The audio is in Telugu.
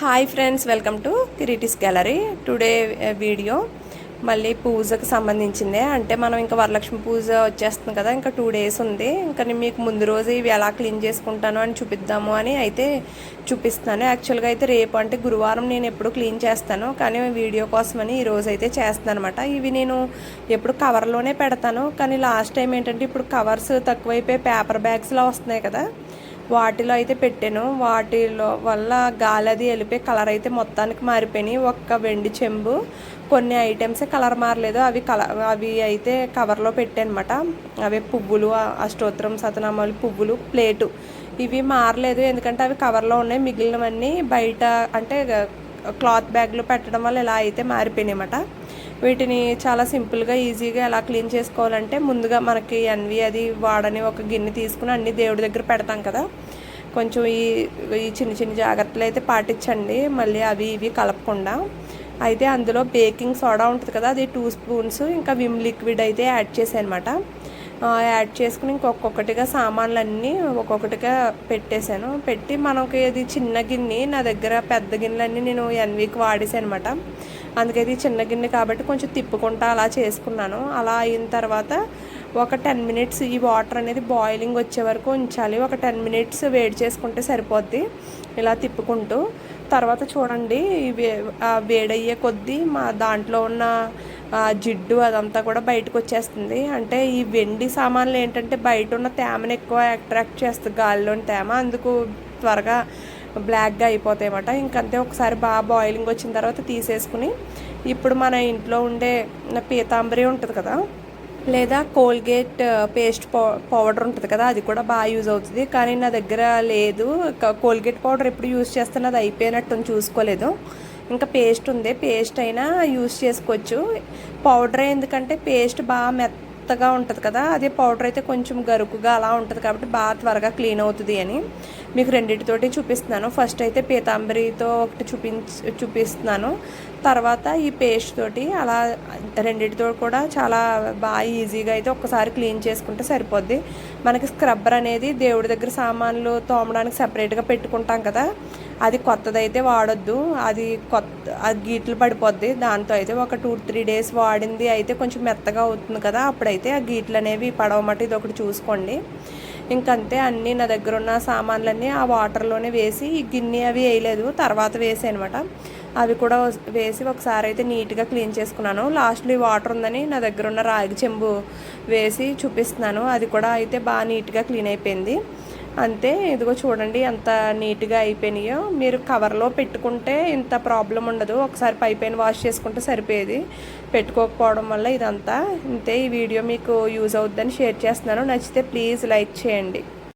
Hi friends welcome to Kiriti's gallery today video మళ్ళీ పూజకు సంబంధించిందే. అంటే మనం ఇంకా వరలక్ష్మి పూజ వచ్చేస్తుంది కదా ఇంకా టూ డేస్ ఉంది. ఇంకా నేను మీకు ముందు రోజు ఇవి ఎలా క్లీన్ చేసుకుంటాను అని చూపిద్దాము అని అయితే చూపిస్తాను యాక్చువల్గా అయితే రేపు అంటే గురువారం నేను ఎప్పుడు క్లీన్ చేస్తాను. కానీ వీడియో కోసమని ఈ రోజు అయితే చేస్తాను అనమాట ఇవి నేను ఎప్పుడు కవర్లోనే పెడతాను. కానీ లాస్ట్ టైం ఏంటంటే ఇప్పుడు కవర్స్ తక్కువైపోయి పేపర్ బ్యాగ్స్లో వస్తున్నాయి కదా. వాటిలో అయితే పెట్టాను. వాటిలో వల్ల గాలి అది వెళ్ళిపోయి కలర్ అయితే మొత్తానికి మారిపోయినాయి. ఒక్క వెండి చెంబు. కొన్ని ఐటమ్సే కలర్ మారలేదు. అవి కలర్ అవి అయితే కవర్లో పెట్టానమాట. అవి పువ్వులు అష్టోత్తరం సతనామాలు పువ్వులు ప్లేటు. ఇవి మారలేదు. ఎందుకంటే అవి కవర్లో ఉన్నాయి. మిగిలినవన్నీ బయట అంటే క్లాత్ బ్యాగ్లో పెట్టడం వల్ల ఇలా అయితే మారిపోయినాయి వీటిని చాలా సింపుల్గా ఈజీగా ఎలా క్లీన్ చేసుకోవాలంటే ముందుగా మనకి ఎన్వి అది వాడని ఒక గిన్నె తీసుకుని అన్ని దేవుడి దగ్గర పెడతాం కదా. కొంచెం ఈ ఈ చిన్న చిన్న జాగ్రత్తలు అయితే పాటించండి. మళ్ళీ అవి ఇవి కలపకుండా. అయితే అందులో బేకింగ్ సోడా ఉంటుంది కదా అది టూ స్పూన్స్ ఇంకా విమ్ లిక్విడ్ అయితే యాడ్ చేసాను అనమాట యాడ్ చేసుకుని ఇంకొకటిగా సామాన్లన్నీ ఒక్కొక్కటిగా పెట్టేశాను. పెట్టి మనకి ఇది చిన్న గిన్నె నా దగ్గర పెద్ద గిన్నెలన్నీ నేను ఎన్వీకి వాడేసాను అనమాట అందుకైతే చిన్న గిన్నె కాబట్టి కొంచెం తిప్పుకుంటా అలా చేసుకున్నాను. అలా అయిన తర్వాత ఒక టెన్ మినిట్స్ ఈ వాటర్ అనేది బాయిలింగ్ వచ్చే వరకు ఉంచాలి. ఒక టెన్ మినిట్స్ వేడి చేసుకుంటే సరిపోద్ది. ఇలా తిప్పుకుంటూ తర్వాత చూడండి వేడయ్యే కొద్దీ మా దాంట్లో ఉన్న జిడ్డు అదంతా కూడా బయటకు వచ్చేస్తుంది అంటే ఈ వెండి సామాన్లు ఏంటంటే బయట ఉన్న తేమను ఎక్కువ అట్రాక్ట్ చేస్తుంది గాలిలోని తేమ అందుకు త్వరగా బ్లాక్గా అయిపోతాయి అన్నమాట ఇంకంతే ఒకసారి బాగా బాయిలింగ్ వచ్చిన తర్వాత తీసేసుకుని ఇప్పుడు మన ఇంట్లో ఉండే పీతాంబరి ఉంటుంది కదా లేదా కోల్గేట్ పేస్ట్ పౌడర్ ఉంటుంది కదా అది కూడా బాగా యూజ్ అవుతుంది. కానీ నా దగ్గర లేదు. కోల్గేట్ పౌడర్ ఎప్పుడు యూజ్ చేస్తున్నా అది అయిపోయినట్టు చూసుకోలేదు. ఇంకా పేస్ట్ ఉంది. పేస్ట్ అయినా యూజ్ చేసుకోవచ్చు. పౌడర్ ఎందుకంటే పేస్ట్ బాగా మెత్తగా ఉంటుంది కదా అదే పౌడర్ అయితే కొంచెం గరుకుగా అలా ఉంటుంది కాబట్టి బాగా త్వరగా క్లీన్ అవుతుంది అని మీకు రెండింటితోటి చూపిస్తున్నాను. ఫస్ట్ అయితే పీతాంబరితో ఒకటి చూపించి చూపిస్తున్నాను. తర్వాత ఈ పేస్ట్ తోటి అలా రెండింటితో కూడా చాలా బాగా ఈజీగా అయితే ఒక్కసారి క్లీన్ చేసుకుంటే సరిపోద్ది. మనకి స్క్రబ్బర్ అనేది దేవుడి దగ్గర సామాన్లు తోమడానికి సపరేట్గా పెట్టుకుంటాం కదా అది కొత్తదైతే వాడొద్దు. అది కొత్త అది గీట్లు పడిపోద్ది. దాంతో అయితే ఒక టూ త్రీ డేస్ వాడింది అయితే కొంచెం మెత్తగా అవుతుంది కదా అప్పుడైతే ఆ గీట్లు అనేవి పడవమట ఇది ఒకటి చూసుకోండి. ఇంకంతే అన్నీ నా దగ్గర ఉన్న సామాన్లన్నీ ఆ వాటర్లోనే వేసి ఈ గిన్నె అవి వేయలేదు తర్వాత వేసి అనమాట అవి కూడా వేసి ఒకసారి అయితే నీట్గా క్లీన్ చేసుకున్నాను. లాస్ట్లో ఈ వాటర్ ఉందని నా దగ్గర ఉన్న రాగి చెంబు వేసి చూపిస్తున్నాను. అది కూడా అయితే బాగా నీట్గా క్లీన్ అయిపోయింది. అంతే ఇదిగో చూడండి ఎంత నీట్గా అయిపోయినాయో. మీరు కవర్లో పెట్టుకుంటే ఇంత ప్రాబ్లం ఉండదు. ఒకసారి పైపైన వాష్ చేసుకుంటే సరిపోయేది. పెట్టుకోకపోవడం వల్ల ఇదంతా. అంతే ఈ వీడియో మీకు యూజ్ అవుద్దని షేర్ చేస్తున్నాను. నచ్చితే ప్లీజ్ లైక్ చేయండి.